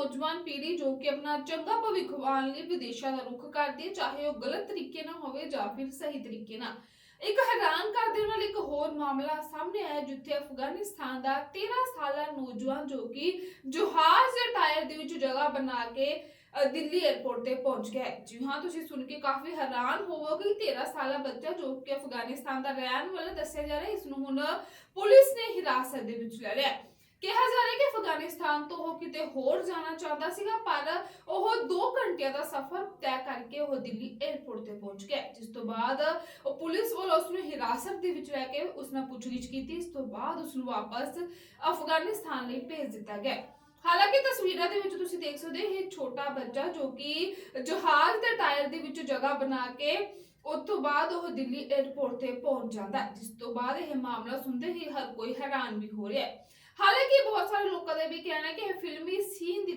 ਨੌਜਵਾਨ ਪੀੜ੍ਹੀ ਜੋ ਕਿ ਆਪਣਾ ਚੰਗਾ ਭਵਿੱਖ ਬਣਾਉਣ ਲਈ ਵਿਦੇਸ਼ਾਂ ਦਾ ਰੁਖ ਕਰਦੀ ਹੈ, ਚਾਹੇ ਉਹ ਗਲਤ ਤਰੀਕੇ ਨਾਲ ਹੋਵੇ ਜਾਂ ਫਿਰ ਸਹੀ ਤਰੀਕੇ ਨਾਲ ਇੱਕ ਹੈਰਾਨ ਕਰ ਦੇਣ ਵਾਲਾ ਇੱਕ ਹੋਰ ਮਾਮਲਾ ਸਾਹਮਣੇ ਆਇਆ, ਜਿੱਥੇ ਅਫਗਾਨਿਸਤਾਨ ਦਾ 13 ਸਾਲਾ ਨੌਜਵਾਨ ਜੋ ਕਿ ਜਹਾਜ਼ ਦੇ ਟਾਇਰ ਦੇ ਵਿੱਚ ਜਗ੍ਹਾ ਬਣਾ ਕੇ ਦਿੱਲੀ 에ਅਰਪੋਰਟ ਤੇ ਪਹੁੰਚ ਗਿਆ ਹੈ। ਜੀ ਹਾਂ, ਤੁਸੀਂ ਸੁਣ ਕੇ ਕਾਫੀ ਹੈਰਾਨ ਹੋਵੋਗੇ ਕਿ 13 ਸਾਲਾ ਬੱਚਾ ਜੋ ਕਿ ਅਫਗਾਨਿਸਤਾਨ ਦਾ ਰਹਿਣ ਵਾਲਾ ਦੱਸਿਆ ਜਾ ਰਿਹਾ ਹੈ, ਇਸ ਨੂੰ ਹੁਣ ਪੁਲਿਸ ਨੇ ਹਿਰਾਸਤ ਦੇ ਵਿੱਚ ਲੈ ਲਿਆ ਅਫਗਾਨਿਸਤਾਨ ਤੋਂ ਉਹ ਕਿਤੇ ਹੋਰ ਜਾਣਾ ਚਾਹੁੰਦਾ ਸੀਗਾ, ਪਰ ਉਹ 2 ਘੰਟਿਆਂ ਦਾ ਸਫ਼ਰ ਤੈਅ ਕਰਕੇ ਉਹ ਦਿੱਲੀ 에ਅਰਪੋਰਟ ਤੇ ਪਹੁੰਚ ਗਿਆ। ਜਿਸ ਤੋਂ ਬਾਅਦ ਉਹ ਪੁਲਿਸ ਵੱਲੋਂ ਉਸ ਨੂੰ ਹਿਰਾਸਤ ਦੇ ਵਿੱਚ ਲੈ ਕੇ ਉਸ ਨਾਲ ਪੁੱਛਗਿੱਛ ਕੀਤੀ। ਇਸ ਤੋਂ ਬਾਅਦ ਉਸ ਨੂੰ ਵਾਪਸ ਅਫਗਾਨਿਸਤਾਨ ਲਈ ਭੇਜ ਦਿੱਤਾ ਗਿਆ। ਹਾਲਾਂਕਿ ਤਸਵੀਰਾਂ ਦੇ ਵਿੱਚ ਤੁਸੀਂ ਦੇਖ ਸਕਦੇ ਹੋ, ਇਹ ਛੋਟਾ ਬੱਚਾ ਜੋ ਕਿ ਜਹਾਜ਼ ਦੇ ਟਾਇਰ ਦੇ ਵਿੱਚ ਜਗ੍ਹਾ ਬਣਾ ਕੇ ਉਸ ਤੋਂ ਬਾਅਦ ਉਹ ਦਿੱਲੀ 에ਅਰਪੋਰਟ ਤੇ ਪਹੁੰਚ ਜਾਂਦਾ ਜਿਸ ਤੋਂ ਬਾਅਦ ਇਹ ਮਾਮਲਾ ਸੁਣਦੇ ਹੀ ਹਰ ਕੋਈ ਹੈਰਾਨ ਵੀ ਹੋ ਰਿਹਾ ਹੈ। ਹਾਲਾਂਕਿ ਬਹੁਤ ਸਾਰੇ ਲੋਕਾਂ ਦਾ ਵੀ ਕਹਿਣਾ ਹੈ ਕਿ ਇਹ ਫਿਲਮੀ ਸੀਨ ਦੀ